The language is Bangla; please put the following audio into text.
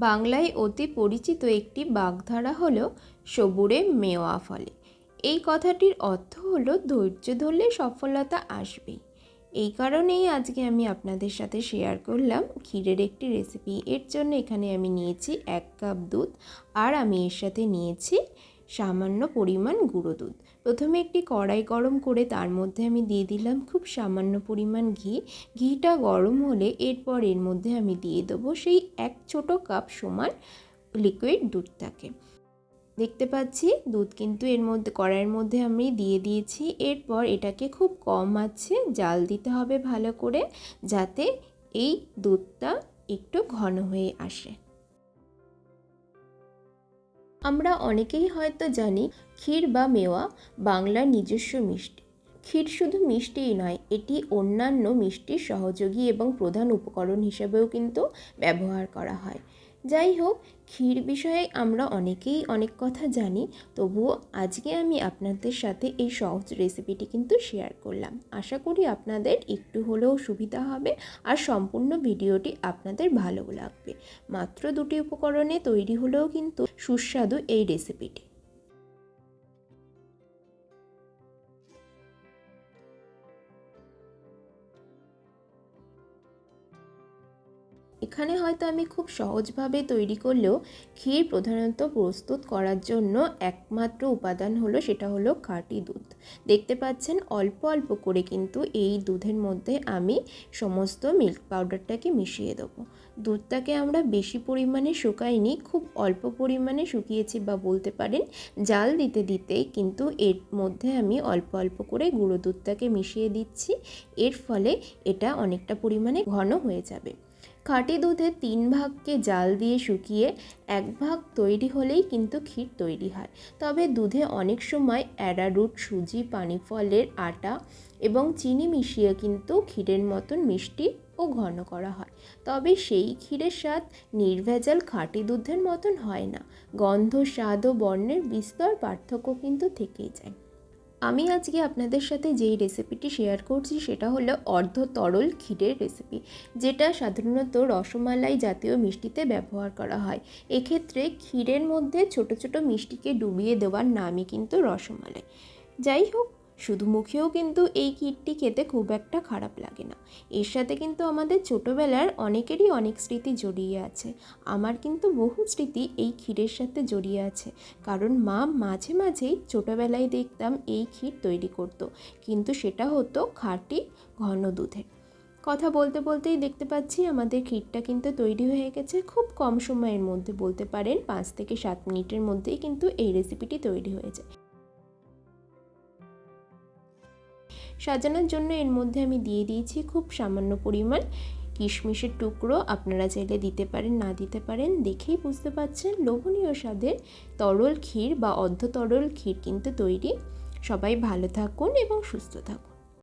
বাংলায় অতি পরিচিত একটি বাগধারা হল সবুরে মেওয়া ফলে। এই কথাটির অর্থ হলো ধৈর্য ধরলে সফলতা আসবেই এই কারণেই আজকে আমি আপনাদের সাথে শেয়ার করলাম ক্ষীরের একটি রেসিপি এর জন্য এখানে আমি নিয়েছি এক কাপ দুধ আর আমি এর সাথে নিয়েছি সামান্য পরিমাণ গুঁড়ো দুধ। প্রথমে একটি কড়াই গরম করে তার মধ্যে আমি দিয়ে দিলাম খুব সামান্য পরিমাণ ঘি। ঘিটা গরম হলে এরপর এর মধ্যে আমি দিয়ে দেবো সেই এক ছোট কাপ সমান লিকুইড দুধটাকে। দেখতে পাচ্ছি দুধ কিন্তু এর মধ্যে, কড়াইয়ের মধ্যে আমি দিয়ে দিয়েছি। এরপর এটাকে খুব কম আছে, জাল দিতে হবে ভালো করে যাতে এই দুধটা একটু ঘন হয়ে আসে। আমরা অনেকেই হয়তো জানি ক্ষীর বা মেওয়া বাংলার নিজস্ব মিষ্টি। ক্ষীর শুধু মিষ্টিই নয়, এটি অন্যান্য মিষ্টির সহযোগী এবং প্রধান উপকরণ হিসেবেও কিন্তু ব্যবহার করা হয়। যাই হোক, ক্ষীর বিষয়ে আমরা অনেকেই অনেক কথা জানি, তবুও আজকে আমি আপনাদের সাথে এই সহজ রেসিপিটি কিন্তু শেয়ার করলাম। আশা করি আপনাদের একটু হলেও সুবিধা হবে আর সম্পূর্ণ ভিডিওটি আপনাদের ভালো লাগবে। মাত্র দুটি উপকরণে তৈরি হলেও কিন্তু সুস্বাদু এই রেসিপিটি এখানে হয়তো আমি খুব সহজভাবে তৈরি করলেও ক্ষীর প্রধানত প্রস্তুত করার জন্য একমাত্র উপাদান হলো সেটা হলো খাঁটি দুধ। দেখতে পাচ্ছেন অল্প অল্প করে কিন্তু এই দুধের মধ্যে আমি সমস্ত মিল্ক পাউডারটাকে মিশিয়ে দেবো। দুধটাকে আমরা বেশি পরিমাণে শুকাইনি খুব অল্প পরিমাণে শুকিয়েছি বা বলতে পারেন জাল দিতে দিতেই কিন্তু এর মধ্যে আমি অল্প অল্প করে গুঁড়ো দুধটাকে মিশিয়ে দিচ্ছি, এর ফলে এটা অনেকটা পরিমাণে ঘন হয়ে যাবে। খাঁটি দুধে তিন ভাগকে জাল দিয়ে শুকিয়ে এক ভাগ তৈরি হলেই কিন্তু ক্ষীর তৈরি হয়। তবে দুধে অনেক সময় অ্যারারুট সুজি পানি ফলের আটা এবং চিনি মিশিয়ে কিন্তু ক্ষীরের মতন মিষ্টি ও ঘন করা হয়। তবে সেই ক্ষীরের স্বাদ নির্ভেজাল খাঁটি দুধের মতন হয় না। গন্ধ, স্বাদ ও বর্ণের বিস্তর পার্থক্য কিন্তু থেকেই যায়। আমি আজকে আপনাদের সাথে যেই রেসিপিটি শেয়ার করছি সেটা হলো অর্ধ তরল ক্ষীরের রেসিপি যেটা সাধারণত রসমালাই জাতীয় মিষ্টিতে ব্যবহার করা হয়। এক্ষেত্রে ক্ষীরের মধ্যে ছোট ছোট মিষ্টিকে ডুবিয়ে দেওয়ার নামই কিন্তু রসমালাই। যাই হোক শুধু মুখেও কিন্তু এই ক্ষীরটি খেতে খুব একটা খারাপ লাগে না। এর সাথে কিন্তু আমাদের ছোটোবেলার অনেকেরই অনেক স্মৃতি জড়িয়ে আছে। আমার কিন্তু বহু স্মৃতি এই ক্ষীরের সাথে জড়িয়ে আছে। কারণ মা মাঝে মাঝেই ছোটোবেলায় দেখতাম এই ক্ষীর তৈরি করতো। কিন্তু সেটা হতো খাঁটি ঘন দুধের কথা বলতে বলতেই দেখতে পাচ্ছি আমাদের ক্ষীরটা কিন্তু তৈরি হয়ে গেছে খুব কম সময়ের মধ্যে। বলতে পারেন পাঁচ থেকে সাত মিনিটের মধ্যেই কিন্তু এই রেসিপিটি তৈরি হয়ে যায়। সাজানোর জন্য এর মধ্যে আমি দিয়ে দিয়েছি খুব সামান্য পরিমাণ কিশমিশের টুকরো। আপনারা চাইলে দিতে পারেন, না দিতে পারেন, দেখেই বুঝতে পারছেন লোভনীয় স্বাদের তরল ক্ষীর বা অর্ধ তরল ক্ষীর কিন্তু তৈরি। সবাই ভালো থাকুন এবং সুস্থ থাকুন।